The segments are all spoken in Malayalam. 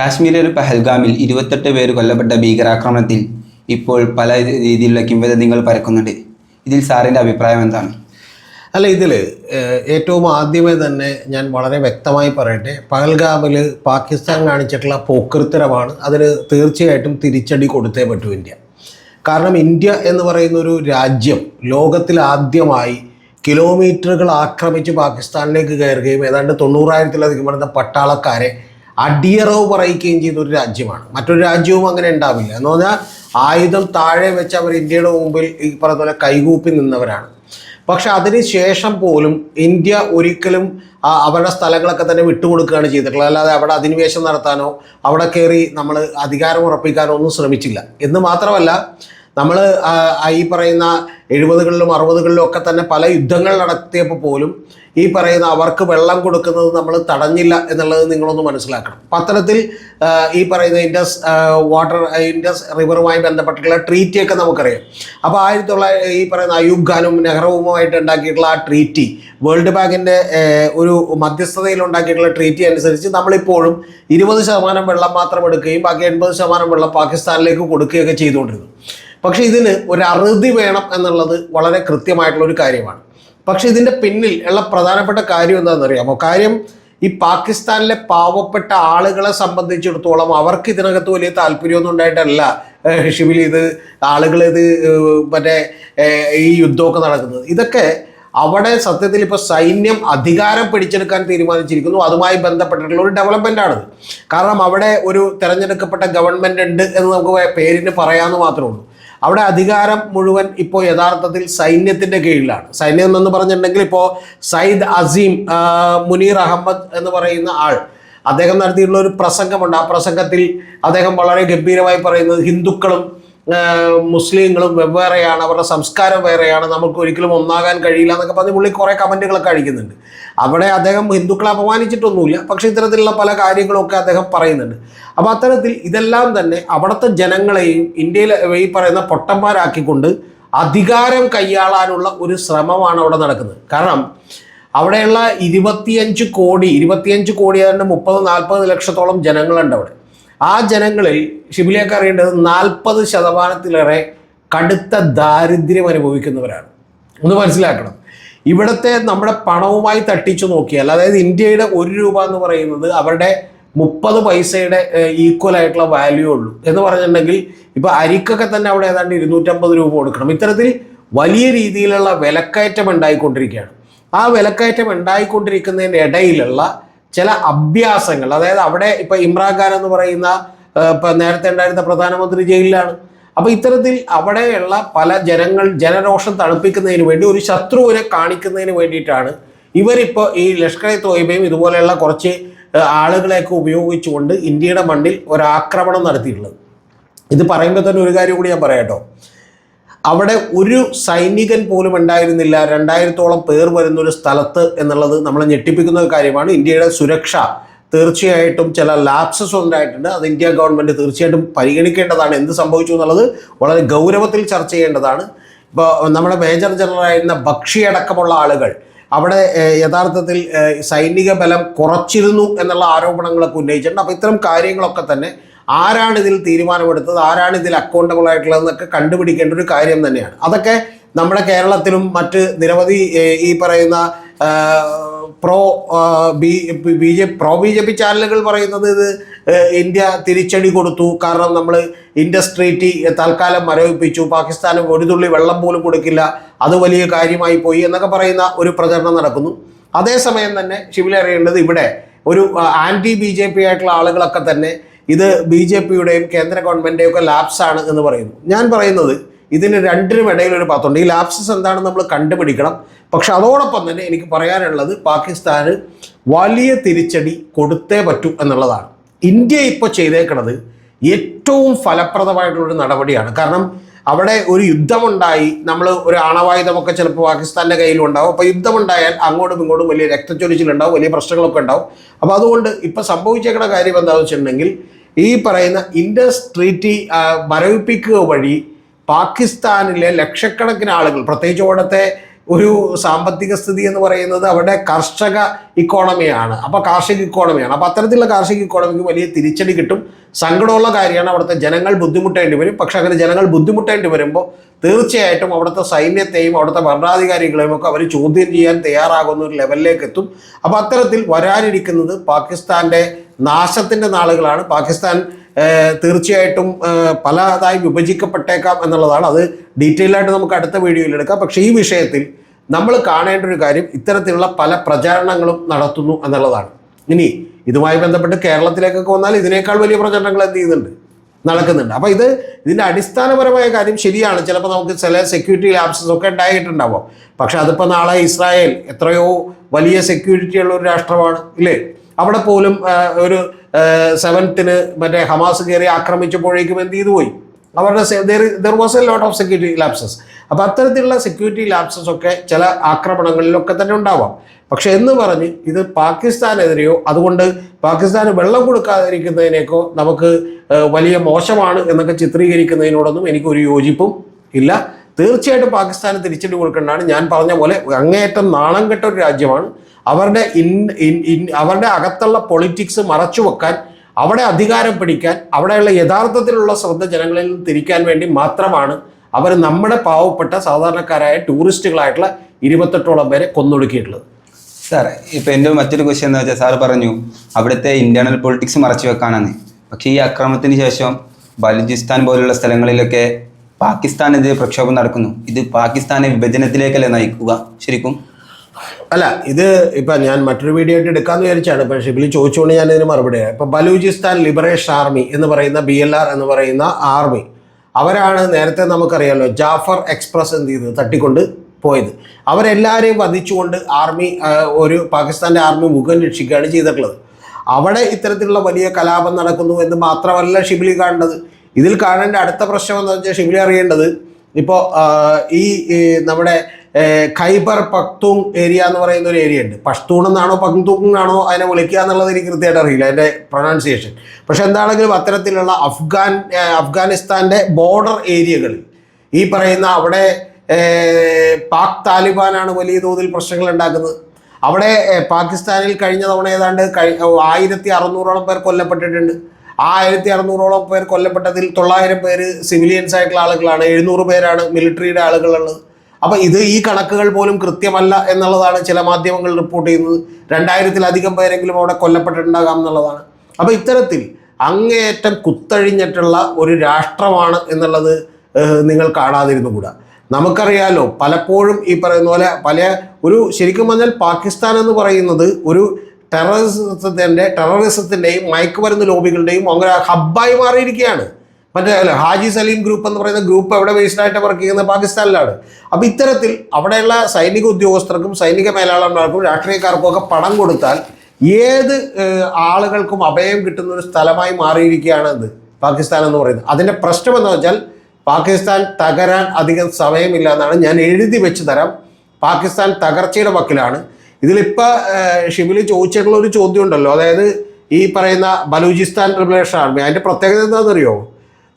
കാശ്മീരിലെ പഹൽഗാമിൽ ഇരുപത്തെട്ട് പേര് കൊല്ലപ്പെട്ട ഭീകരാക്രമണത്തിൽ ഇപ്പോൾ പല രീതിയിലുള്ള കിംവദന്തികൾ പരക്കുന്നുണ്ട്. ഇതിൽ സാറിന്റെ അഭിപ്രായം എന്താണ്? അല്ല ഇതിൽ ഏറ്റവും ആദ്യമേ തന്നെ ഞാൻ വളരെ വ്യക്തമായി പറയട്ടെ പഹൽഗാമിൽ പാകിസ്ഥാൻ കാണിച്ചിട്ടുള്ള പോക്കൃത്തരമാണ് അതിന് തീർച്ചയായിട്ടും തിരിച്ചടി കൊടുത്തേ പറ്റൂ ഇന്ത്യ. കാരണം ഇന്ത്യ എന്ന് പറയുന്ന ഒരു രാജ്യം ലോകത്തിൽ ആദ്യമായി കിലോമീറ്ററുകൾ ആക്രമിച്ച് പാകിസ്ഥാനിലേക്ക് കയറുകയും ഏതാണ്ട് തൊണ്ണൂറായിരത്തിലധികം വരുന്ന പട്ടാളക്കാരെ അടിയറവ് പറയിക്കുകയും ചെയ്ത ഒരു രാജ്യമാണ്. മറ്റൊരു രാജ്യവും അങ്ങനെ ഉണ്ടാവില്ല. എന്ന് പറഞ്ഞാൽ ആയുധം താഴെ വെച്ച് അവർ ഇന്ത്യയുടെ മുമ്പിൽ ഈ പറഞ്ഞ പോലെ കൈകൂപ്പി നിന്നവരാണ്. പക്ഷെ അതിനുശേഷം പോലും ഇന്ത്യ ഒരിക്കലും അവരുടെ സ്ഥലങ്ങളൊക്കെ തന്നെ വിട്ടുകൊടുക്കുകയാണ് ചെയ്തിട്ടുള്ളത്. അല്ലാതെ അവിടെ അധിനിവേശം നടത്താനോ അവിടെ കയറി നമ്മൾ അധികാരം ഉറപ്പിക്കാനോ ഒന്നും ശ്രമിച്ചില്ല. എന്ന് മാത്രമല്ല നമ്മൾ ഈ പറയുന്ന എഴുപതുകളിലും അറുപതുകളിലും ഒക്കെ തന്നെ പല യുദ്ധങ്ങൾ നടത്തിയപ്പോൾ പോലും ഈ പറയുന്ന അവർക്ക് വെള്ളം കൊടുക്കുന്നത് നമ്മൾ തടഞ്ഞില്ല എന്നുള്ളത് നിങ്ങളൊന്ന് മനസ്സിലാക്കണം. പത്രത്തിൽ ഈ പറയുന്ന ഇൻഡസ് വാട്ടർ ഇൻഡസ് റിവറുമായി ബന്ധപ്പെട്ടിട്ടുള്ള ട്രീറ്റിയൊക്കെ നമുക്കറിയാം. അപ്പോൾ ആയിരത്തി തൊള്ളായിരത്തി ഈ പറയുന്ന അയൂബ് ഖാനും നെഹ്റുവുമായിട്ട് ഉണ്ടാക്കിയിട്ടുള്ള ആ ട്രീറ്റി വേൾഡ് ബാങ്കിന്റെ ഒരു മധ്യസ്ഥതയിൽ ഉണ്ടാക്കിയിട്ടുള്ള ട്രീറ്റി അനുസരിച്ച് നമ്മളിപ്പോഴും ഇരുപത് ശതമാനം വെള്ളം മാത്രം എടുക്കുകയും ബാക്കി എൺപത് ശതമാനം വെള്ളം പാകിസ്ഥാനിലേക്ക് കൊടുക്കുകയൊക്കെ ചെയ്തുകൊണ്ടിരുന്നു. പക്ഷേ ഇതിന് ഒരു അറുതി വേണം എന്നുള്ളത് വളരെ കൃത്യമായിട്ടുള്ള ഒരു കാര്യമാണ്. പക്ഷേ ഇതിന്റെ പിന്നിൽ ഉള്ള പ്രധാനപ്പെട്ട കാര്യം എന്താണെന്ന് അറിയാമോ കാര്യം ഈ പാകിസ്ഥാനിലെ പാവപ്പെട്ട ആളുകളെ സംബന്ധിച്ചിടത്തോളം അവർക്ക് ഇതിനകത്ത് വലിയ താല്പര്യമൊന്നും ഉണ്ടായിട്ടല്ല. ഷിബിൽ ഇത് ആളുകൾ ഇത് മറ്റേ ഈ യുദ്ധമൊക്കെ നടക്കുന്നത്. ഇതൊക്കെ അവിടെ സത്യത്തിൽ ഇപ്പോൾ സൈന്യം അധികാരം പിടിച്ചെടുക്കാൻ തീരുമാനിച്ചിരിക്കുന്നു. അതുമായി ബന്ധപ്പെട്ടിട്ടുള്ള ഒരു ഡെവലപ്മെന്റ് ആണിത്. കാരണം അവിടെ ഒരു തിരഞ്ഞെടുക്കപ്പെട്ട ഗവൺമെന്റ് ഉണ്ട് എന്ന് നമുക്ക് പേരിന് പറയാമെന്ന് മാത്രമേ ഉള്ളൂ. അവിടെ അധികാരം മുഴുവൻ ഇപ്പോൾ യഥാർത്ഥത്തിൽ സൈന്യത്തിന്റെ കീഴിലാണ്. സൈന്യം എന്ന് പറഞ്ഞിട്ടുണ്ടെങ്കിൽ ഇപ്പോൾ സയ്യിദ് അസീം മുനീർ അഹമ്മദ് എന്ന് പറയുന്ന ആൾ അദ്ദേഹം നടത്തിയിട്ടുള്ള ഒരു പ്രസംഗമുണ്ട്. ആ പ്രസംഗത്തിൽ അദ്ദേഹം വളരെ ഗംഭീരമായി പറയുന്നത് ഹിന്ദുക്കളും മുസ്ലിങ്ങളും വെവ്വേറെയാണ് അവരുടെ സംസ്കാരം വേറെയാണ് നമുക്ക് ഒരിക്കലും ഒന്നാകാൻ കഴിയില്ല എന്നൊക്കെ പറഞ്ഞ് പുള്ളി കുറേ കമന്റുകളൊക്കെ അടിക്കുന്നുണ്ട് അവിടെ അദ്ദേഹം ഹിന്ദുക്കളെ അപമാനിച്ചിട്ടൊന്നുമില്ല പക്ഷേ ഇത്തരത്തിലുള്ള പല കാര്യങ്ങളൊക്കെ അദ്ദേഹം പറയുന്നുണ്ട്. അപ്പോൾ അത്തരത്തിൽ ഇതെല്ലാം തന്നെ അവിടുത്തെ ജനങ്ങളെയും ഇന്ത്യയിലെ ഈ പറയുന്ന പൊട്ടന്മാരാക്കിക്കൊണ്ട് അധികാരം കൈയാളാനുള്ള ഒരു ശ്രമമാണ് അവിടെ നടക്കുന്നത്. കാരണം അവിടെയുള്ള ഇരുപത്തിയഞ്ച് കോടി ഇരുപത്തിയഞ്ച് കോടി അതിന്റെ മുപ്പത് നാൽപ്പത് ലക്ഷത്തോളം ജനങ്ങളുണ്ട് അവിടെ. ആ ജനങ്ങളിൽ ഷിബിലേക്ക് അറിയേണ്ടത് നാൽപ്പത് ശതമാനത്തിലേറെ കടുത്ത ദാരിദ്ര്യം അനുഭവിക്കുന്നവരാണ്. ഒന്ന് മനസ്സിലാക്കണം. ഇവിടുത്തെ നമ്മുടെ പണവുമായി തട്ടിച്ചു നോക്കിയാൽ അതായത് ഇന്ത്യയുടെ ഒരു രൂപ എന്ന് പറയുന്നത് അവരുടെ മുപ്പത് പൈസയുടെ ഈക്വൽ ആയിട്ടുള്ള വാല്യൂ ഉള്ളൂ. എന്ന് പറഞ്ഞിട്ടുണ്ടെങ്കിൽ ഇപ്പോൾ അരിക്കൊക്കെ തന്നെ അവിടെ ഏതാണ്ട് ഇരുന്നൂറ്റമ്പത് രൂപ കൊടുക്കണം. ഇത്തരത്തിൽ വലിയ രീതിയിലുള്ള വിലക്കയറ്റം ഉണ്ടായിക്കൊണ്ടിരിക്കുകയാണ്. ആ വിലക്കയറ്റം ഉണ്ടായിക്കൊണ്ടിരിക്കുന്നതിന്റെ ഇടയിലുള്ള ചില അഭ്യാസങ്ങൾ അതായത് അവിടെ ഇപ്പൊ ഇമ്രാൻഖാൻ എന്ന് പറയുന്ന ഇപ്പൊ നേരത്തെ ഉണ്ടായിരുന്ന പ്രധാനമന്ത്രി ജയിലിലാണ്. അപ്പൊ ഇത്തരത്തിൽ അവിടെയുള്ള പല ജനങ്ങൾ ജനരോഷം തണുപ്പിക്കുന്നതിന് വേണ്ടി ഒരു ശത്രുവിനെ കാണിക്കുന്നതിന് വേണ്ടിയിട്ടാണ് ഇവരിപ്പോൾ ഈ ലഷ്കർ ഇ തോയ്ബയും ഇതുപോലെയുള്ള കുറച്ച് ആളുകളെയൊക്കെ ഉപയോഗിച്ചുകൊണ്ട് ഇന്ത്യയുടെ മണ്ണിൽ ഒരാക്രമണം നടത്തിയിട്ടുള്ളത്. ഇത് പറയുമ്പോൾ തന്നെ ഒരു കാര്യം കൂടി ഞാൻ പറയാട്ടോ. അവിടെ ഒരു സൈനികൻ പോലും ഉണ്ടായിരുന്നില്ല. രണ്ടായിരത്തോളം പേർ വരുന്ന ഒരു സ്ഥലത്ത് എന്നുള്ളത് നമ്മളെ ഞെട്ടിപ്പിക്കുന്ന ഒരു കാര്യമാണ്. ഇന്ത്യയുടെ സുരക്ഷ തീർച്ചയായിട്ടും ചില ലാപ്സസ് ഉണ്ടായിട്ടുണ്ട്. അത് ഇന്ത്യ ഗവൺമെന്റ് തീർച്ചയായിട്ടും പരിഗണിക്കേണ്ടതാണ്. എന്ത് സംഭവിച്ചു എന്നുള്ളത് വളരെ ഗൗരവത്തിൽ ചർച്ച ചെയ്യേണ്ടതാണ്. ഇപ്പോൾ നമ്മുടെ മേജർ ജനറൽ ആയിരുന്ന ബക്ഷി അടക്കമുള്ള ആളുകൾ അവിടെ യഥാർത്ഥത്തിൽ സൈനിക ബലം കുറച്ചിരുന്നു എന്നുള്ള ആരോപണങ്ങളൊക്കെ ഉന്നയിച്ചിട്ടുണ്ട്. അപ്പോൾ ഇത്തരം കാര്യങ്ങളൊക്കെ തന്നെ ആരാണ് ഇതിൽ തീരുമാനമെടുത്തത്? ആരാണ് ഇതിൽ അക്കൗണ്ടബിൾ ആയിട്ടുള്ളതെന്നൊക്കെ കണ്ടുപിടിക്കേണ്ട ഒരു കാര്യം തന്നെയാണ്. അതൊക്കെ നമ്മുടെ കേരളത്തിലും മറ്റ് നിരവധി ഈ പറയുന്ന pro B B J pro B J P ചാനലുകൾ പറയുന്നത് ഇത് ഇന്ത്യ തിരിച്ചടി കൊടുത്തു. കാരണം നമ്മൾ ഇൻഡസ്ട്രീറ്റി തൽക്കാലം മരവിപ്പിച്ചു. പാകിസ്ഥാന് ഒരു തുള്ളി വെള്ളം പോലും കൊടുക്കില്ല. അത് വലിയ കാര്യമായി പോയി എന്നൊക്കെ പറയുന്ന ഒരു പ്രചരണം നടക്കുന്നു. അതേസമയം തന്നെ ശിവിലറിയേണ്ടത് ഇവിടെ ഒരു ആന്റി ബി ജെ പി ആയിട്ടുള്ള ആളുകളൊക്കെ തന്നെ ഇത് ബി ജെ പിയുടെയും കേന്ദ്ര ഗവൺമെന്റെയും ഒക്കെ ലാപ്സ് ആണ് എന്ന് പറയുന്നു. ഞാൻ പറയുന്നത് ഇതിന് രണ്ടിനും ഇടയിൽ ഒരു പാത്തുണ്ട്. ഈ ലാപ്സസ് എന്താണെന്ന് നമ്മൾ കണ്ടുപിടിക്കണം. പക്ഷെ അതോടൊപ്പം തന്നെ എനിക്ക് പറയാനുള്ളത് പാകിസ്ഥാന് വലിയ തിരിച്ചടി കൊടുത്തേ പറ്റൂ എന്നുള്ളതാണ്. ഇന്ത്യ ഇപ്പോൾ ചെയ്തേക്കുന്നത് ഏറ്റവും ഫലപ്രദമായിട്ടുള്ളൊരു നടപടിയാണ്. കാരണം അവിടെ ഒരു യുദ്ധമുണ്ടായി. നമ്മൾ ഒരു ആണവായുധമൊക്കെ ചിലപ്പോൾ പാകിസ്ഥാന്റെ കയ്യിലും ഉണ്ടാവും. അപ്പോൾ യുദ്ധമുണ്ടായാൽ അങ്ങോട്ടും ഇങ്ങോട്ടും വലിയ രക്തച്ചൊരിച്ചിലുണ്ടാവും. വലിയ പ്രശ്നങ്ങളൊക്കെ ഉണ്ടാവും. അപ്പോൾ അതുകൊണ്ട് ഇപ്പോൾ സംഭവിച്ചേക്കുന്ന കാര്യം എന്താണെന്ന് വെച്ചിട്ടുണ്ടെങ്കിൽ ഈ പറയുന്ന ഇൻഡസ് ട്രീറ്റി മരവിപ്പിക്കുക വഴി പാകിസ്ഥാനിലെ ലക്ഷക്കണക്കിന് ആളുകൾ പ്രത്യേകിച്ച് അവിടുത്തെ ഒരു സാമ്പത്തിക സ്ഥിതി എന്ന് പറയുന്നത് അവിടെ കർഷക ഇക്കോണമിയാണ് അപ്പോൾ കാർഷിക ഇക്കോണമിയാണ് അപ്പോൾ അത്തരത്തിലുള്ള കാർഷിക ഇക്കോണമിക്ക് വലിയ തിരിച്ചടി കിട്ടും. സങ്കടമുള്ള കാര്യമാണ് അവിടുത്തെ ജനങ്ങൾ ബുദ്ധിമുട്ടേണ്ടി വരും. പക്ഷെ അങ്ങനെ ജനങ്ങൾ ബുദ്ധിമുട്ടേണ്ടി വരുമ്പോൾ തീർച്ചയായിട്ടും അവിടുത്തെ സൈന്യത്തെയും അവിടുത്തെ ഭരണാധികാരികളെയും ഒക്കെ അവർ ചോദ്യം ചെയ്യാൻ തയ്യാറാകുന്ന ഒരു ലെവലിലേക്ക് എത്തും. അപ്പോൾ അത്തരത്തിൽ വരാനിരിക്കുന്നത് പാകിസ്ഥാന്റെ നാശത്തിന്റെ നാളുകളാണ്. പാകിസ്ഥാൻ തീർച്ചയായിട്ടും പലതായി വിഭജിക്കപ്പെട്ടേക്കാം എന്നുള്ളതാണ്. അത് ഡീറ്റെയിൽ ആയിട്ട് നമുക്ക് അടുത്ത വീഡിയോയിൽ എടുക്കാം. പക്ഷേ ഈ വിഷയത്തിൽ നമ്മൾ കാണേണ്ട ഒരു കാര്യം ഇത്തരത്തിലുള്ള പല പ്രചാരണങ്ങളും നടത്തുന്നു എന്നുള്ളതാണ്. ഇനി ഇതുമായി ബന്ധപ്പെട്ട് കേരളത്തിലേക്കൊക്കെ വന്നാൽ ഇതിനേക്കാൾ വലിയ പ്രചരണങ്ങൾ എന്ത് ചെയ്യുന്നുണ്ട്? നടക്കുന്നുണ്ട്. അപ്പോൾ ഇത് ഇതിന്റെ അടിസ്ഥാനപരമായ കാര്യം ശരിയാണ്. ചിലപ്പോൾ നമുക്ക് ചില സെക്യൂരിറ്റി ലാപ്സസ് ഒക്കെ ഉണ്ടായിട്ടുണ്ടാവാം? പക്ഷേ അതിപ്പോൾ നാളെ ഇസ്രായേൽ എത്രയോ വലിയ സെക്യൂരിറ്റി ഉള്ള ഒരു രാഷ്ട്രമാണ് ഇല്ലേ? അവിടെ പോലും ഒരു സെവൻത്തിന് മറ്റേ ഹമാസ് കയറി ആക്രമിച്ചപ്പോഴേക്കും എന്ത് ചെയ്തു പോയി? അവരുടെ there was a lot of security lapses അപ്പോൾ അത്തരത്തിലുള്ള സെക്യൂരിറ്റി ലാപ്സസ് ഒക്കെ ചില ആക്രമണങ്ങളിലൊക്കെ തന്നെ ഉണ്ടാവാം. പക്ഷെ എന്ന് പറഞ്ഞ് ഇത് പാകിസ്ഥാനെതിരെയോ അതുകൊണ്ട് പാകിസ്ഥാന് വെള്ളം കൊടുക്കാതിരിക്കുന്നതിനേക്കോ നമുക്ക് വലിയ മോശമാണ് എന്നൊക്കെ ചിത്രീകരിക്കുന്നതിനോടൊന്നും എനിക്കൊരു യോജിപ്പും ഇല്ല. തീർച്ചയായിട്ടും പാകിസ്ഥാന് തിരിച്ചടി കൊടുക്കേണ്ടതാണ് ഞാൻ പറഞ്ഞ പോലെ അങ്ങേയറ്റം നാണം കെട്ട ഒരു രാജ്യമാണ്. അവരുടെ ഇൻ- അവരുടെ അകത്തുള്ള പൊളിറ്റിക്സ് മറച്ചു വെക്കാൻ അവിടെ അധികാരം പിടിക്കാൻ അവിടെയുള്ള യഥാർത്ഥത്തിലുള്ള ശ്രദ്ധ ജനങ്ങളിൽ നിന്ന് തിരിക്കാൻ വേണ്ടി മാത്രമാണ് അവർ നമ്മുടെ പാവപ്പെട്ട സാധാരണക്കാരായ ടൂറിസ്റ്റുകളായിട്ടുള്ള ഇരുപത്തെട്ടോളം പേരെ കൊന്നൊടുക്കിയിട്ടുള്ളത്. സാർ ഇപ്പം എന്റെ മറ്റൊരു ക്വസ്റ്റ്യൻ എന്താ വെച്ചാൽ സാർ പറഞ്ഞു അവിടുത്തെ ഇന്റേർണൽ പൊളിറ്റിക്സ് മറച്ചു വെക്കാനാണ്. പക്ഷേ ഈ ആക്രമണത്തിന് ശേഷം ബലൂചിസ്ഥാൻ പോലുള്ള സ്ഥലങ്ങളിലൊക്കെ പാകിസ്ഥാനെതിരെ പ്രക്ഷോഭം നടക്കുന്നു. ഇത് പാകിസ്ഥാനെ വിഭജനത്തിലേക്കല്ലേ നയിക്കുക? ശരിക്കും അല്ല ഇത് ഇപ്പൊ ഞാൻ മറ്റൊരു വീഡിയോ ആയിട്ട് എടുക്കാന്ന് വിചാരിച്ചാണ്. ഇപ്പൊ ഷിബിലി ചോദിച്ചുകൊണ്ട് ഞാൻ ഇതിന് മറുപടി. ഇപ്പൊ ബലൂചിസ്ഥാൻ ലിബറേഷൻ ആർമി എന്ന് പറയുന്ന ബി എൽ ആർ എന്ന് പറയുന്ന ആർമി അവരാണ് നേരത്തെ നമുക്കറിയാമല്ലോ ജാഫർ എക്സ്പ്രസ് എന്ത് ചെയ്തത്? തട്ടിക്കൊണ്ട് പോയത്. അവരെല്ലാവരെയും വധിച്ചുകൊണ്ട് ആർമി ഒരു പാകിസ്ഥാന്റെ ആർമി മുഖം രക്ഷിക്കുകയാണ് ചെയ്തിട്ടുള്ളത്. അവിടെ ഇത്തരത്തിലുള്ള വലിയ കലാപം നടക്കുന്നു എന്ന് മാത്രമല്ല ഷിബിലി കാണേണ്ടത് ഇതിൽ കാണേണ്ട അടുത്ത പ്രശ്നം എന്ന് വെച്ചാൽ ഷിബിലി അറിയേണ്ടത് ഇപ്പോൾ ഈ നമ്മുടെ ഖൈബർ പക്തൂങ് ഏരിയ എന്ന് പറയുന്ന ഒരു ഏരിയ ഉണ്ട്. പഷ്തൂൺ എന്നാണോ പക്തൂങ് എന്നാണോ അതിനെ വിളിക്കുക എന്നുള്ളത് എനിക്ക് കൃത്യമായിട്ട് അറിയില്ല അതിന്റെ പ്രൊണൗൺസിയേഷൻ പക്ഷെ എന്താണെങ്കിലും അത്തരത്തിലുള്ള അഫ്ഗാൻ അഫ്ഗാനിസ്ഥാന്റെ ബോർഡർ ഏരിയകളിൽ ഈ പറയുന്ന അവിടെ പാക് താലിബാനാണ് വലിയ തോതിൽ പ്രശ്നങ്ങൾ ഉണ്ടാക്കുന്നത്. അവിടെ പാകിസ്ഥാനിൽ കഴിഞ്ഞ തവണ ഏതാണ്ട് കഴി ആയിരത്തി അറുന്നൂറോളം പേർ കൊല്ലപ്പെട്ടിട്ടുണ്ട്. ആ ആയിരത്തി അറുന്നൂറോളം പേർ കൊല്ലപ്പെട്ടതിൽ തൊള്ളായിരം പേര് സിവിലിയൻസ് ആയിട്ടുള്ള ആളുകളാണ്. എഴുന്നൂറ് പേരാണ് മിലിറ്ററിയുടെ ആളുകളുള്ളത്. അപ്പോൾ ഇത് ഈ കണക്കുകൾ പോലും കൃത്യമല്ല എന്നുള്ളതാണ് ചില മാധ്യമങ്ങൾ റിപ്പോർട്ട് ചെയ്യുന്നത്. രണ്ടായിരത്തിലധികം പേരെങ്കിലും അവിടെ കൊല്ലപ്പെട്ടിട്ടുണ്ടാകാം എന്നുള്ളതാണ്. അപ്പോൾ ഇത്തരത്തിൽ അങ്ങേയറ്റം കുത്തഴിഞ്ഞിട്ടുള്ള ഒരു രാഷ്ട്രമാണ് എന്നുള്ളത് നിങ്ങൾ കാണാതിരുന്നുകൂടാ നമുക്കറിയാലോ പലപ്പോഴും ഈ പറയുന്ന പോലെ പല ഒരു ശരിക്കും പറഞ്ഞാൽ പാകിസ്ഥാൻ എന്ന് പറയുന്നത് ഒരു ടെററിസത്തിന്റെ ടെററിസത്തിന്റെയും മയക്കുമരുന്ന് ലോബികളുടെയും അങ്ങനെ ഹബ്ബായി മാറിയിരിക്കുകയാണ്. മറ്റേ അല്ല ഹാജി സലീം ഗ്രൂപ്പ് എന്ന് പറയുന്ന ഗ്രൂപ്പ് എവിടെ ബേസ്ഡ് ആയിട്ട് വർക്ക് ചെയ്യുന്നത് പാകിസ്ഥാനിലാണ്. അപ്പോൾ ഇത്തരത്തിൽ അവിടെയുള്ള സൈനിക ഉദ്യോഗസ്ഥർക്കും സൈനിക മേലാളന്മാർക്കും രാഷ്ട്രീയക്കാർക്കും ഒക്കെ പണം കൊടുത്താൽ ഏത് ആളുകൾക്കും അഭയം കിട്ടുന്ന ഒരു സ്ഥലമായി മാറിയിരിക്കുകയാണ് അത് പാകിസ്ഥാൻ എന്ന് പറയുന്നത്. അതിന്റെ പ്രശ്നം എന്ന് വെച്ചാൽ പാകിസ്ഥാൻ തകരാൻ അധികം സമയമില്ല എന്നാണ് ഞാൻ എഴുതി വെച്ച് തരാം. പാകിസ്ഥാൻ തകർച്ചയുടെ വക്കിലാണ്. ഇതിലിപ്പോൾ ഷിബിൽ ചോദിച്ചിട്ടുള്ള ഒരു ചോദ്യം ഉണ്ടല്ലോ. അതായത് ഈ പറയുന്ന ബലൂചിസ്ഥാൻ റിബലേഷൻ ആർമി അതിന്റെ പ്രത്യേകത എന്താണെന്നറിയോ?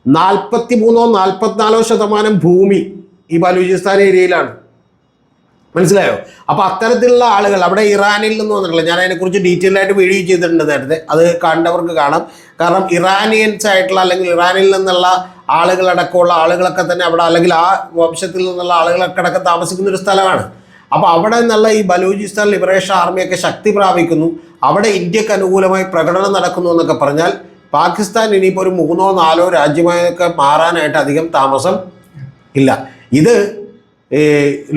നാൽപ്പത്തി മൂന്നോ നാൽപ്പത്തിനാലോ ശതമാനം ഭൂമി ഈ ബലൂചിസ്ഥാൻ ഏരിയയിലാണ്. മനസ്സിലായോ? അപ്പോൾ അത്തരത്തിലുള്ള ആളുകൾ അവിടെ ഇറാനിൽ നിന്ന് വന്നിട്ടുള്ള ഞാൻ അതിനെക്കുറിച്ച് ഡീറ്റെയിൽ ആയിട്ട് വീഡിയോ ചെയ്തിട്ടുണ്ട് നേരത്തെ. അത് കണ്ടവർക്ക് കാണാം. കാരണം ഇറാനിയൻസ് ആയിട്ടുള്ള അല്ലെങ്കിൽ ഇറാനിൽ നിന്നുള്ള ആളുകളടക്കമുള്ള ആളുകളൊക്കെ തന്നെ അവിടെ അല്ലെങ്കിൽ ആ വംശത്തിൽ നിന്നുള്ള ആളുകളൊക്കെ അടക്കം താമസിക്കുന്ന ഒരു സ്ഥലമാണ്. അപ്പോൾ അവിടെ നിന്നുള്ള ഈ ബലൂചിസ്ഥാൻ ലിബറേഷൻ ആർമിയൊക്കെ ശക്തി പ്രാപിക്കുന്നു. അവിടെ ഇന്ത്യയ്ക്ക് അനുകൂലമായി പ്രകടനം നടക്കുന്നു എന്നൊക്കെ പറഞ്ഞാൽ പാകിസ്ഥാൻ ഇനിയിപ്പോൾ ഒരു മൂന്നോ നാലോ രാജ്യമായൊക്കെ മാറാനായിട്ട് അധികം താമസം ഇല്ല. ഇത്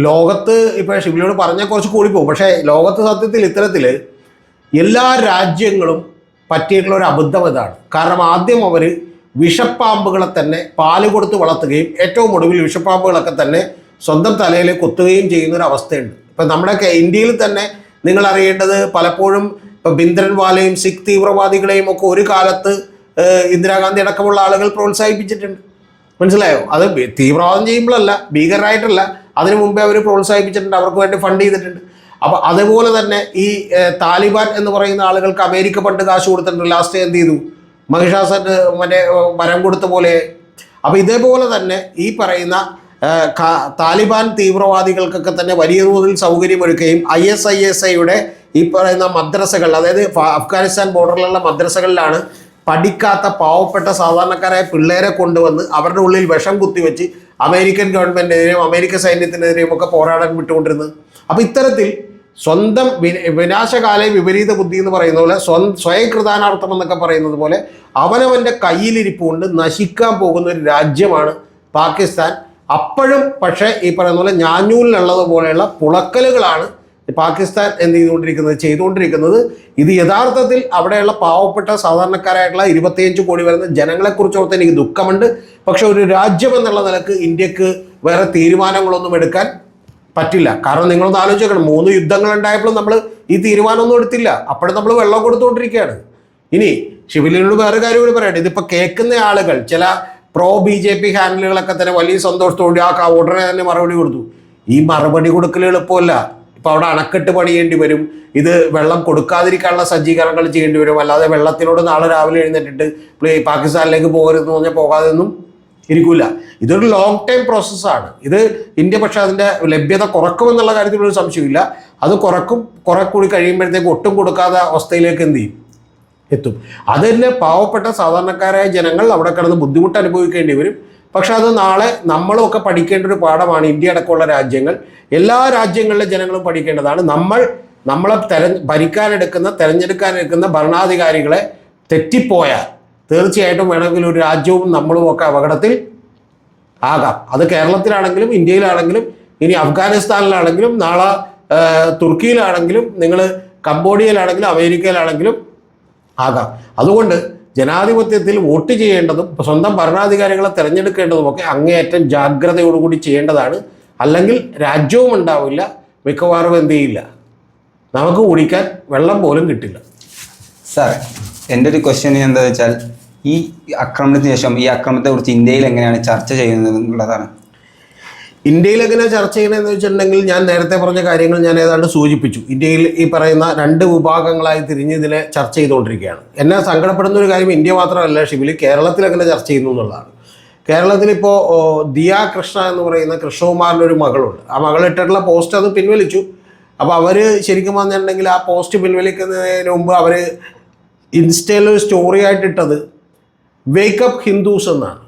ലോകത്ത് ഇപ്പോൾ ഷിബിലിയോട് പറഞ്ഞാൽ കുറച്ച് കൂടിപ്പോകും. പക്ഷേ ലോകത്ത് സത്യത്തിൽ ഇത്തരത്തിൽ എല്ലാ രാജ്യങ്ങളും പറ്റിയിട്ടുള്ള ഒരു അബദ്ധം ഇതാണ്. കാരണം ആദ്യം അവർ വിഷപ്പാമ്പുകളെ തന്നെ പാൽ കൊടുത്ത് വളർത്തുകയും ഏറ്റവും ഒടുവിൽ വിഷപ്പാമ്പുകളൊക്കെ തന്നെ സ്വന്തം തലയിൽ കുത്തുകയും ചെയ്യുന്ന ഒരു അവസ്ഥയുണ്ട്. ഇപ്പം നമ്മുടെ ഇന്ത്യയിൽ തന്നെ നിങ്ങൾ അറിയേണ്ടത് പലപ്പോഴും ഇപ്പം ബിന്ദ്രൻവാലയും സിഖ് തീവ്രവാദികളെയും ഒക്കെ ഒരു കാലത്ത് ഇന്ദിരാഗാന്ധി അടക്കമുള്ള ആളുകൾ പ്രോത്സാഹിപ്പിച്ചിട്ടുണ്ട്. മനസ്സിലായോ? അത് തീവ്രവാദം ചെയ്യുമ്പോഴല്ല ഭീകരരായിട്ടല്ല. അതിനു മുമ്പേ അവർ പ്രോത്സാഹിപ്പിച്ചിട്ടുണ്ട് അവർക്ക് വേണ്ടി ഫണ്ട് ചെയ്തിട്ടുണ്ട്. അപ്പോൾ അതുപോലെ തന്നെ ഈ താലിബാൻ എന്ന് പറയുന്ന ആളുകൾക്ക് അമേരിക്ക പണ്ട് കാശ് കൊടുത്തിട്ടുണ്ട് ലാസ്റ്റ് എന്ത് ചെയ്തു? മഹിഷാസൻ മറ്റേ വരം കൊടുത്ത പോലെ. അപ്പോൾ ഇതേപോലെ തന്നെ ഈ പറയുന്ന താലിബാൻ തീവ്രവാദികൾക്കൊക്കെ തന്നെ വലിയ തോതിൽ സൗകര്യമൊരുക്കുകയും ഐ എസ് ഐ എസ് ഐയുടെ ഈ പറയുന്ന മദ്രസകൾ അതായത് അഫ്ഗാനിസ്ഥാൻ ബോർഡറിലുള്ള മദ്രസകളിലാണ് പഠിക്കാത്ത പാവപ്പെട്ട സാധാരണക്കാരായ പിള്ളേരെ കൊണ്ടുവന്ന് അവരുടെ ഉള്ളിൽ വിഷം കുത്തിവെച്ച് അമേരിക്കൻ ഗവൺമെന്റിനെതിരെയും അമേരിക്കൻ സൈന്യത്തിനെതിരെയും ഒക്കെ പോരാടാൻ വിട്ടുകൊണ്ടിരുന്നത്. അപ്പോൾ ഇത്തരത്തിൽ സ്വന്തം വിനാശകാല വിപരീത ബുദ്ധി എന്ന് പറയുന്ന പോലെ സ്വ സ്വയം കൃതാനാർത്ഥം എന്നൊക്കെ പറയുന്നത് പോലെ അവനവന്റെ കയ്യിലിരിപ്പ് കൊണ്ട് നശിക്കാൻ പോകുന്ന ഒരു രാജ്യമാണ് പാകിസ്ഥാൻ. അപ്പോഴും പക്ഷേ ഈ പറയുന്ന പോലെ ഞാഞ്ഞൂലിലുള്ളത് പോലെയുള്ള പുളക്കലുകളാണ് പാകിസ്ഥാൻ എന്ത് ചെയ്തുകൊണ്ടിരിക്കുന്നത്? ചെയ്തുകൊണ്ടിരിക്കുന്നത് ഇത് യഥാർത്ഥത്തിൽ അവിടെയുള്ള പാവപ്പെട്ട സാധാരണക്കാരായിട്ടുള്ള ഇരുപത്തിയഞ്ച് കോടി വരുന്ന ജനങ്ങളെക്കുറിച്ച് ഓർത്ത് എനിക്ക് ദുഃഖമുണ്ട്. പക്ഷെ ഒരു രാജ്യം എന്നുള്ള നിലയ്ക്ക് ഇന്ത്യയ്ക്ക് വേറെ തീരുമാനങ്ങളൊന്നും എടുക്കാൻ പറ്റില്ല. കാരണം നിങ്ങളൊന്ന് ആലോചിക്കണം മൂന്ന് യുദ്ധങ്ങൾ ഉണ്ടായപ്പോഴും നമ്മൾ ഈ തീരുമാനമൊന്നും എടുത്തില്ല. അപ്പോഴും നമ്മൾ വെള്ളം കൊടുത്തുകൊണ്ടിരിക്കുകയാണ്. ഇനി ശിവലിനോട് വേറെ കാര്യം കൂടി പറയട്ടെ. ഇതിപ്പോൾ കേൾക്കുന്ന ആളുകൾ ചില പ്രോ ബി ജെ പി ഹാൻഡിലുകളൊക്കെ തന്നെ വലിയ സന്തോഷത്തോടെ ആ ഉടനെ തന്നെ മറുപടി കൊടുത്തു. ഈ മറുപടി കൊടുക്കൽ എളുപ്പമല്ല. ഇപ്പൊ അവിടെ അണക്കെട്ട് പണിയേണ്ടി വരും. ഇത് വെള്ളം കൊടുക്കാതിരിക്കാനുള്ള സജ്ജീകരണങ്ങൾ ചെയ്യേണ്ടി വരും. അല്ലാതെ വെള്ളത്തിനോട് നാളെ രാവിലെ എഴുന്നേറ്റിട്ട് പാകിസ്ഥാനിലേക്ക് പോകരുതെന്ന് പറഞ്ഞാൽ പോകാതെയൊന്നും ഇരിക്കൂല. ഇതൊരു ലോങ് ടൈം പ്രോസസ്സാണ് ഇത് ഇന്ത്യ പക്ഷേ അതിന്റെ ലഭ്യത കുറക്കുമെന്നുള്ള കാര്യത്തിലൊരു സംശയമില്ല അത് കുറക്കും കുറെ കൂടി കഴിയുമ്പോഴത്തേക്ക് ഒട്ടും കൊടുക്കാതെ അവസ്ഥയിലേക്ക് എന്ത് ചെയ്യും? എത്തും. അത് തന്നെ പാവപ്പെട്ട സാധാരണക്കാരായ ജനങ്ങൾ അവിടെ കിടന്ന് ബുദ്ധിമുട്ട് അനുഭവിക്കേണ്ടി വരും. പക്ഷെ അത് നാളെ നമ്മളൊക്കെ പഠിക്കേണ്ട ഒരു പാഠമാണ് ഇന്ത്യ അടക്കമുള്ള രാജ്യങ്ങൾ. എല്ലാ രാജ്യങ്ങളിലെ ജനങ്ങളും പഠിക്കേണ്ടതാണ്. നമ്മൾ നമ്മളെ തെര ഭരിക്കാനെടുക്കുന്ന തെരഞ്ഞെടുക്കാനെടുക്കുന്ന ഭരണാധികാരികളെ തെറ്റിപ്പോയാൽ തീർച്ചയായിട്ടും വേണമെങ്കിൽ ഒരു രാജ്യവും നമ്മളും ഒക്കെ അപകടത്തിൽ ആകാം. അത് കേരളത്തിലാണെങ്കിലും ഇന്ത്യയിലാണെങ്കിലും ഇനി അഫ്ഗാനിസ്ഥാനിലാണെങ്കിലും നാളെ തുർക്കിയിലാണെങ്കിലും നിങ്ങൾ കംബോഡിയയിലാണെങ്കിലും അമേരിക്കയിലാണെങ്കിലും ആകാം. അതുകൊണ്ട് ജനാധിപത്യത്തിൽ വോട്ട് ചെയ്യേണ്ടതും സ്വന്തം ഭരണാധികാരികളെ തിരഞ്ഞെടുക്കേണ്ടതുമൊക്കെ അങ്ങേയറ്റം ജാഗ്രതയോടുകൂടി ചെയ്യേണ്ടതാണ്. അല്ലെങ്കിൽ രാജ്യവും ഉണ്ടാവില്ല മിക്കവാറും എന്ത് ചെയ്യില്ല. നമുക്ക് കുടിക്കാൻ വെള്ളം പോലും കിട്ടില്ല. സാർ എന്റെ ഒരു ക്വസ്റ്റ്യൻ എന്താ വെച്ചാൽ ഈ ആക്രമണത്തിന് ശേഷം ഈ ആക്രമണത്തെ കുറിച്ച് ഇന്ത്യയിൽ എങ്ങനെയാണ് ചർച്ച ചെയ്യുന്നത് എന്നുള്ളതാണ്. ഇന്ത്യയിൽ എങ്ങനെ ചർച്ച ചെയ്യണമെന്ന് വെച്ചിട്ടുണ്ടെങ്കിൽ ഞാൻ നേരത്തെ പറഞ്ഞ കാര്യങ്ങൾ ഞാൻ ഏതാണ്ട് സൂചിപ്പിച്ചു. ഇന്ത്യയിൽ ഈ പറയുന്ന രണ്ട് വിഭാഗങ്ങളായി തിരിഞ്ഞ് ഇതിനെ ചർച്ച ചെയ്തുകൊണ്ടിരിക്കുകയാണ്. എന്നെ സങ്കടപ്പെടുന്ന ഒരു കാര്യം ഇന്ത്യ മാത്രമല്ല ഷിബിലി കേരളത്തിൽ എങ്ങനെ ചർച്ച ചെയ്യുന്നു എന്നുള്ളതാണ്. കേരളത്തിലിപ്പോൾ ദിയ കൃഷ്ണ എന്ന് പറയുന്ന കൃഷ്ണകുമാറിന്റെ ഒരു മകളുണ്ട്. ആ മകൾ ഇട്ടിട്ടുള്ള പോസ്റ്റ് അത് പിൻവലിച്ചു. അപ്പോൾ അവർ ശരിക്കും പറഞ്ഞിട്ടുണ്ടെങ്കിൽ ആ പോസ്റ്റ് പിൻവലിക്കുന്നതിന് മുമ്പ് അവർ ഇൻസ്റ്റയിൽ ഒരു സ്റ്റോറി ആയിട്ട് ഇട്ടത് വേക്കപ്പ് ഹിന്ദുസ് എന്നാണ്.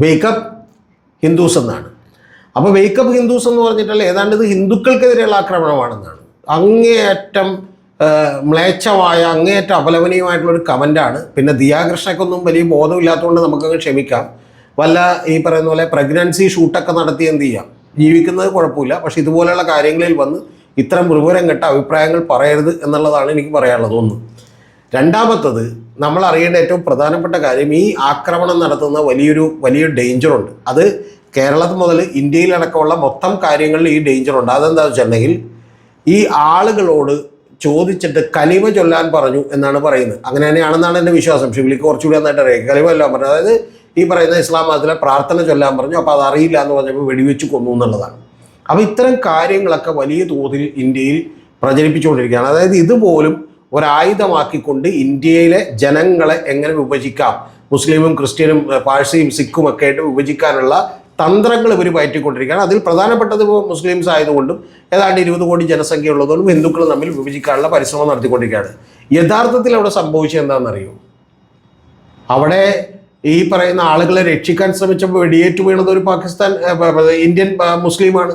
വേക്കപ്പ് ഹിന്ദുസ് എന്നാണ്. അപ്പോൾ വെയ്ക്കപ്പ് ഹിന്ദുസ് എന്ന് പറഞ്ഞിട്ടല്ല? ഏതാണ്ട് ഇത് ഹിന്ദുക്കൾക്കെതിരെയുള്ള ആക്രമണമാണെന്നാണ്. അങ്ങേയറ്റം മ്ലേച്ഛമായ അങ്ങേയറ്റം അപലപനീയമായിട്ടുള്ളൊരു കമന്റാണ് പിന്നെ ദിയാകൃഷ്ണക്കൊന്നും വലിയ ബോധമില്ലാത്തതുകൊണ്ട് നമുക്കങ്ങ് ക്ഷമിക്കാം. വല്ല ഈ പറയുന്ന പോലെ പ്രഗ്നൻസി ഷൂട്ടൊക്കെ നടത്തി എന്ത് ചെയ്യാം? ജീവിക്കുന്നത് കുഴപ്പമില്ല. പക്ഷെ ഇതുപോലെയുള്ള കാര്യങ്ങളിൽ വന്ന് ഇത്തരം മൃഗുരം കെട്ട അഭിപ്രായങ്ങൾ പറയരുത് എന്നുള്ളതാണ് എനിക്ക് പറയാനുള്ളത് ഒന്ന്. രണ്ടാമത്തത് നമ്മൾ അറിയേണ്ട ഏറ്റവും പ്രധാനപ്പെട്ട കാര്യം ഈ ആക്രമണം നടത്തുന്ന വലിയൊരു വലിയൊരു ഡേഞ്ചറുണ്ട് അത് കേരളത്തിൽ മുതൽ ഇന്ത്യയിലടക്കമുള്ള മൊത്തം കാര്യങ്ങളിൽ ഈ ഡേഞ്ചറുണ്ട് അതെന്താ വെച്ചിട്ടുണ്ടെങ്കിൽ ഈ ആളുകളോട് ചോദിച്ചിട്ട് കലിമ ചൊല്ലാൻ പറഞ്ഞു എന്നാണ് പറയുന്നത്. അങ്ങനെ തന്നെയാണെന്നാണ് എന്റെ വിശ്വാസം. ഷിബിലിക്ക് കുറച്ചുകൂടി നന്നായിട്ട് അറിയാം. കലിമ ചൊല്ലാൻ പറഞ്ഞു. അതായത് ഈ പറയുന്ന ഇസ്ലാം മതത്തിലെ പ്രാർത്ഥന ചൊല്ലാൻ പറഞ്ഞു. അപ്പോൾ അത് അറിയില്ല എന്ന് പറഞ്ഞപ്പോൾ വെടിവെച്ച് കൊന്നു എന്നുള്ളതാണ്. അപ്പോൾ ഇത്തരം കാര്യങ്ങളൊക്കെ വലിയ തോതിൽ ഇന്ത്യയിൽ പ്രചരിപ്പിച്ചുകൊണ്ടിരിക്കുകയാണ്. അതായത് ഇതുപോലും ഒരായുധമാക്കിക്കൊണ്ട് ഇന്ത്യയിലെ ജനങ്ങളെ എങ്ങനെ വിഭജിക്കാം? മുസ്ലിമും ക്രിസ്ത്യനും പാഴ്സിയും സിഖും ഒക്കെ ആയിട്ട് വിഭജിക്കാനുള്ള തന്ത്രങ്ങൾ ഇവർ പയറ്റിക്കൊണ്ടിരിക്കുകയാണ്. അതിൽ പ്രധാനപ്പെട്ടത് ഇപ്പോൾ മുസ്ലിംസ് ആയതുകൊണ്ടും ഏതാണ്ട് ഇരുപത് കോടി ജനസംഖ്യ ഉള്ളതുകൊണ്ടും ഹിന്ദുക്കൾ തമ്മിൽ വിഭജിക്കാനുള്ള പരിശ്രമം നടത്തിക്കൊണ്ടിരിക്കുകയാണ്. യഥാർത്ഥത്തിൽ അവിടെ സംഭവിച്ചത് എന്താണെന്നറിയോ? അവിടെ ഈ പറയുന്ന ആളുകളെ രക്ഷിക്കാൻ ശ്രമിച്ചപ്പോൾ വെടിയേറ്റ് വീണത് ഒരു പാകിസ്ഥാൻ ഇന്ത്യൻ മുസ്ലിമാണ്.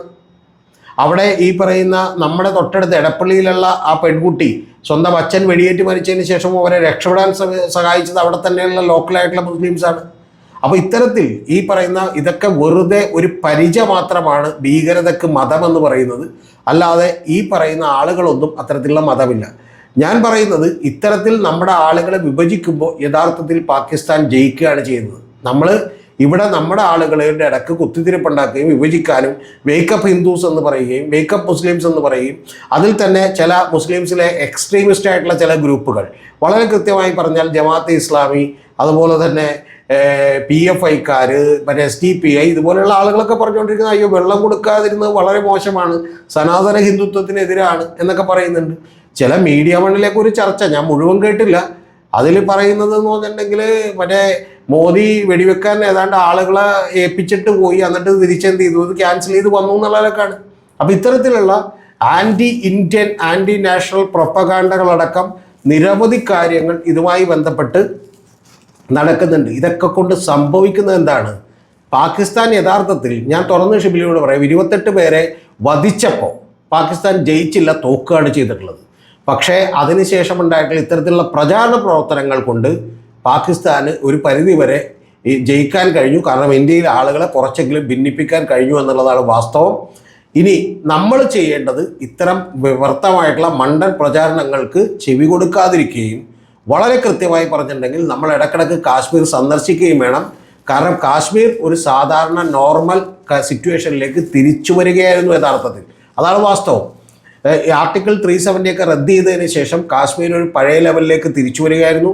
അവിടെ ഈ പറയുന്ന നമ്മുടെ തൊട്ടടുത്ത് എടപ്പള്ളിയിലുള്ള ആ പെൺകുട്ടി സ്വന്തം അച്ഛൻ വെടിയേറ്റ് മരിച്ചതിന് ശേഷം അവരെ രക്ഷപ്പെടാൻ സഹ- സഹായിച്ചത് അവിടെ തന്നെയുള്ള ലോക്കലായിട്ടുള്ള മുസ്ലിംസാണ് അപ്പോൾ ഇത്തരത്തിൽ ഈ പറയുന്ന ഇതൊക്കെ വെറുതെ ഒരു പരിച മാത്രമാണ് ഭീകരതയ്ക്ക് മതമെന്ന് പറയുന്നത്. അല്ലാതെ ഈ പറയുന്ന ആളുകളൊന്നും അത്തരത്തിലുള്ള മതമില്ല. ഞാൻ പറയുന്നത് ഇത്തരത്തിൽ നമ്മുടെ ആളുകളെ വിഭജിക്കുമ്പോൾ യഥാർത്ഥത്തിൽ പാകിസ്ഥാൻ ജയിക്കുകയാണ് ചെയ്യുന്നത്. നമ്മൾ ഇവിടെ നമ്മുടെ ആളുകളുടെ ഇടയ്ക്ക് കുത്തിത്തിരിപ്പുണ്ടാക്കുകയും വിഭജിക്കാനും മേക്കപ്പ് ഹിന്ദുസ് എന്ന് പറയുകയും മേക്കപ്പ് മുസ്ലിംസ് എന്ന് പറയുകയും അതിൽ തന്നെ ചില മുസ്ലിംസിലെ എക്സ്ട്രീമിസ്റ്റ് ആയിട്ടുള്ള ചില ഗ്രൂപ്പുകൾ. വളരെ കൃത്യമായി പറഞ്ഞാൽ ജമാഅത്ത് ഇസ്ലാമി അതുപോലെ തന്നെ പി എഫ് ഐക്കാർ മറ്റേ എസ് ടി പി ഐ ഇതുപോലെയുള്ള ആളുകളൊക്കെ പറഞ്ഞുകൊണ്ടിരിക്കുന്ന അയ്യോ വെള്ളം കൊടുക്കാതിരുന്നത് വളരെ മോശമാണ് സനാതന ഹിന്ദുത്വത്തിനെതിരാണ് എന്നൊക്കെ പറയുന്നുണ്ട്. ചില മീഡിയ മണ്ണിലേക്ക് ഒരു ചർച്ച ഞാൻ മുഴുവൻ കേട്ടില്ല. അതിൽ പറയുന്നത് എന്ന് പറഞ്ഞിട്ടുണ്ടെങ്കിൽ മറ്റേ മോദി വെടിവെക്കാൻ ഏതാണ്ട് ആളുകളെ ഏൽപ്പിച്ചിട്ട് പോയി എന്നിട്ട് തിരിച്ചെന്ത് ചെയ്തു? ഇത് ക്യാൻസൽ ചെയ്ത് വന്നു എന്നുള്ളതൊക്കെയാണ് അപ്പോൾ ഇത്തരത്തിലുള്ള ആന്റി ഇന്ത്യൻ ആന്റി നാഷണൽ പ്രൊപ്പകാണ്ടകളടക്കം നിരവധി കാര്യങ്ങൾ ഇതുമായി ബന്ധപ്പെട്ട് നടക്കുന്നുണ്ട്. ഇതൊക്കെ കൊണ്ട് സംഭവിക്കുന്നത് എന്താണ്? പാകിസ്ഥാൻ യഥാർത്ഥത്തിൽ ഞാൻ തുറന്ന് ഷിബിലിയോട് പറയാം ഇരുപത്തെട്ട് പേരെ വധിച്ചപ്പോൾ പാകിസ്ഥാൻ ജയിച്ചില്ല തോക്കുകയാണ് ചെയ്തിട്ടുള്ളത്. പക്ഷേ അതിനുശേഷം ഉണ്ടായിട്ടുള്ള ഇത്തരത്തിലുള്ള പ്രചാരണ പ്രവർത്തനങ്ങൾ കൊണ്ട് പാകിസ്ഥാന് ഒരു പരിധിവരെ ജയിക്കാൻ കഴിഞ്ഞു. കാരണം ഇന്ത്യയിലെ ആളുകളെ കുറച്ചെങ്കിലും ഭിന്നിപ്പിക്കാൻ കഴിഞ്ഞു എന്നുള്ളതാണ് വാസ്തവം. ഇനി നമ്മൾ ചെയ്യേണ്ടത് ഇത്തരം വ്യർത്ഥമായിട്ടുള്ള മണ്ടൻ പ്രചാരണങ്ങൾക്ക് ചെവി കൊടുക്കാതിരിക്കുകയും വളരെ കൃത്യമായി പറഞ്ഞിട്ടുണ്ടെങ്കിൽ നമ്മൾ ഇടക്കിടക്ക് കാശ്മീർ സന്ദർശിക്കുകയും വേണം. കാരണം കാശ്മീർ ഒരു സാധാരണ നോർമൽ സിറ്റുവേഷനിലേക്ക് തിരിച്ചു വരികയായിരുന്നു യഥാർത്ഥത്തിൽ. അതാണ് വാസ്തവം. ആർട്ടിക്കിൾ ത്രീ സെവന്റി ഒക്കെ റദ്ദ് ചെയ്തതിന് ശേഷം കാശ്മീർ ഒരു പഴയ ലെവലിലേക്ക് തിരിച്ചു വരികയായിരുന്നു.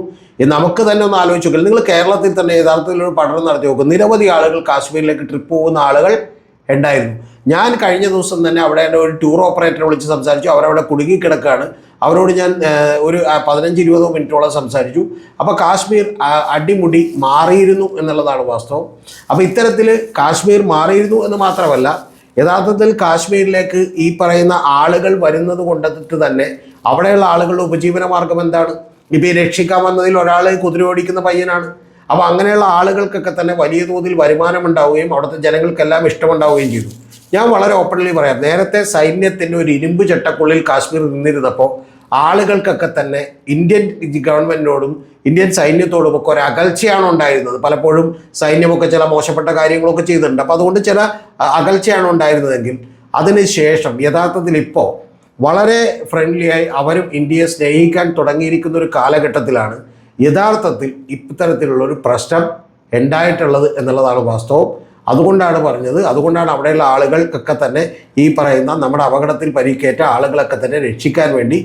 നമുക്ക് തന്നെ ഒന്ന് ആലോചിച്ച് നോക്കുക നിങ്ങൾ കേരളത്തിൽ തന്നെ യഥാർത്ഥത്തിൽ ഒരു പഠനം നടത്തി നോക്കും. നിരവധി ആളുകൾ കാശ്മീരിലേക്ക് ട്രിപ്പ് പോകുന്ന ആളുകൾ ഉണ്ടായിരുന്നു. ഞാൻ കഴിഞ്ഞ ദിവസം തന്നെ അവിടെ എന്റെ ഒരു ടൂർ ഓപ്പറേറ്ററെ വിളിച്ച് സംസാരിച്ചു. അവരവിടെ കുടുങ്ങിക്കിടക്കുകയാണ് അവരോട് ഞാൻ ഒരു പതിനഞ്ച് ഇരുപതോ മിനിറ്റോളം സംസാരിച്ചു. അപ്പോൾ കാശ്മീർ അടിമുടി മാറിയിരുന്നു എന്നുള്ളതാണ് വാസ്തവം. അപ്പോൾ ഇത്തരത്തിൽ കാശ്മീർ മാറിയിരുന്നു എന്ന് മാത്രമല്ല യഥാർത്ഥത്തിൽ കാശ്മീരിലേക്ക് ഈ പറയുന്ന ആളുകൾ വരുന്നത് കൊണ്ടിട്ട് തന്നെ അവിടെയുള്ള ആളുകളുടെ ഉപജീവന മാർഗം എന്താണ്? ഇപ്പം ഈ രക്ഷിക്കാൻ വന്നതിൽ ഒരാൾ കുതിര ഓടിക്കുന്ന പയ്യനാണ്. അപ്പോൾ അങ്ങനെയുള്ള ആളുകൾക്കൊക്കെ തന്നെ വലിയ തോതിൽ വരുമാനം ഉണ്ടാവുകയും അവിടുത്തെ ജനങ്ങൾക്കെല്ലാം ഇഷ്ടമുണ്ടാവുകയും ചെയ്തു. ഞാൻ വളരെ ഓപ്പൺലി പറയാം. നേരത്തെ സൈന്യത്തിന്റെ ഒരു ഇരുമ്പ് ചട്ടക്കുള്ളിൽ കാശ്മീർ നിന്നിരുന്നപ്പോൾ ആളുകൾക്കൊക്കെ തന്നെ ഇന്ത്യൻ ഗവൺമെന്റിനോടും ഇന്ത്യൻ സൈന്യത്തോടും ഒക്കെ ഒരു അകൽച്ചയാണ് ഉണ്ടായിരുന്നത്. പലപ്പോഴും സൈന്യമൊക്കെ ചില മോശപ്പെട്ട കാര്യങ്ങളൊക്കെ ചെയ്തിട്ടുണ്ട്. അപ്പോൾ അതുകൊണ്ട് ചില അകൽച്ചയാണ് ഉണ്ടായിരുന്നതെങ്കിൽ അതിനുശേഷം യഥാർത്ഥത്തിൽ ഇപ്പോൾ വളരെ ഫ്രണ്ട്ലിയായി അവരും ഇന്ത്യയെ സ്നേഹിക്കാൻ തുടങ്ങിയിരിക്കുന്ന ഒരു കാലഘട്ടത്തിലാണ് യഥാർത്ഥത്തിൽ ഇത്തരത്തിലുള്ള ഒരു പ്രശ്നം ഉണ്ടായിട്ടുള്ളത് എന്നുള്ളതാണ് വാസ്തവം. അതുകൊണ്ടാണ് പറഞ്ഞത്. അതുകൊണ്ടാണ് അവിടെയുള്ള ആളുകൾക്കൊക്കെ തന്നെ ഈ പറയുന്ന നമ്മുടെ അപകടത്തിൽ പരിക്കേറ്റ ആളുകളൊക്കെ തന്നെ രക്ഷിക്കാൻ വേണ്ടി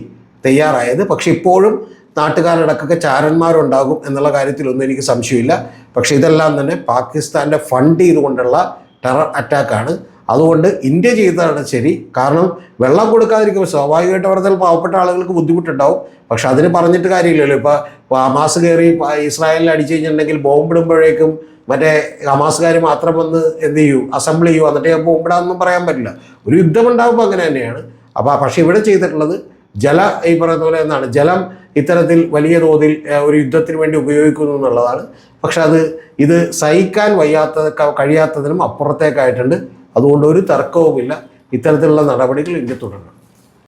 തയ്യാറായത്. പക്ഷെ ഇപ്പോഴും നാട്ടുകാരടക്കൊക്കെ ചാരന്മാരുണ്ടാകും എന്നുള്ള കാര്യത്തിലൊന്നും എനിക്ക് സംശയമില്ല. പക്ഷേ ഇതെല്ലാം തന്നെ പാകിസ്ഥാന്റെ ഫണ്ട് ചെയ്തുകൊണ്ടുള്ള ടെറർ അറ്റാക്കാണ് അതുകൊണ്ട് ഇന്ത്യ ചെയ്തതാണ് ശരി. കാരണം വെള്ളം കൊടുക്കാതിരിക്കുമ്പോൾ സ്വാഭാവികമായിട്ട് അവിടെ പാവപ്പെട്ട ആളുകൾക്ക് ബുദ്ധിമുട്ടുണ്ടാവും. പക്ഷെ അതിന് പറഞ്ഞിട്ട് കാര്യമില്ലല്ലോ. ഇപ്പോൾ ഹമാസ് കയറി ഇസ്രായേലിൽ അടിച്ചു കഴിഞ്ഞിട്ടുണ്ടെങ്കിൽ ബോംബിടുമ്പോഴേക്കും മറ്റേ ഹമാസുകാർ മാത്രം വന്ന് എന്ത് ചെയ്യൂ? അസംബിൾ ചെയ്യൂ? എന്നിട്ട് ബോംബിടാമെന്നും പറയാൻ പറ്റില്ല. ഒരു യുദ്ധം ഉണ്ടാകുമ്പോൾ അങ്ങനെ തന്നെയാണ്. അപ്പോൾ പക്ഷേ ഇവിടെ ചെയ്തിട്ടുള്ളത് ജല ഈ പറയുന്ന പോലെ എന്താണ് ജലം ഇത്തരത്തിൽ വലിയ തോതിൽ ഒരു യുദ്ധത്തിന് വേണ്ടി ഉപയോഗിക്കുന്നു എന്നുള്ളതാണ്. പക്ഷെ അത് ഇത് സഹിക്കാൻ വയ്യാത്ത കഴിയാത്തതിനും അപ്പുറത്തേക്കായിട്ടുണ്ട്. അതുകൊണ്ട് ഒരു തർക്കവുമില്ല. ഇത്തരത്തിലുള്ള നടപടികൾ ഇന്ത്യ തുടരണം.